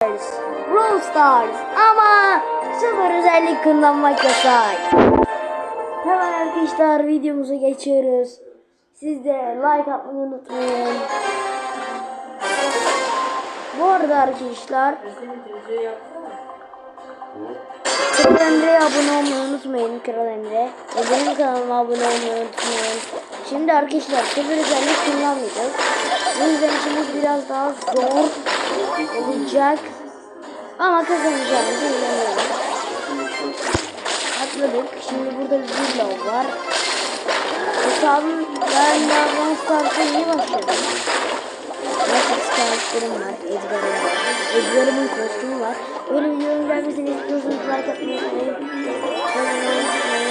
Brawl Stars ama sıfır özellik kullanmak yasak. Hemen arkadaşlar videomuza geçiyoruz. Siz de like atmayı unutmayın. Bu arada arkadaşlar Kral Emre'ye abone olmayı unutmayın Kral Emre. Ve benim kanalıma abone olmayı unutmayın. Şimdi arkadaşlar sıfır özellik kullanmayacağız. Bu yüzden işimiz biraz daha zor olacak. Ama kazanacağımızı inanıyorum. Atladık. Şimdi burada bir vlog var. Hesabım ben Dragon Stars'a iyi başladım. Nasıl karakterim var. Edgar'ım var. Edgar'ımın kostümü var. Böyle videonun gelmesini istiyorsanız like atmayı unutmayın. Kanalıma unutmayın.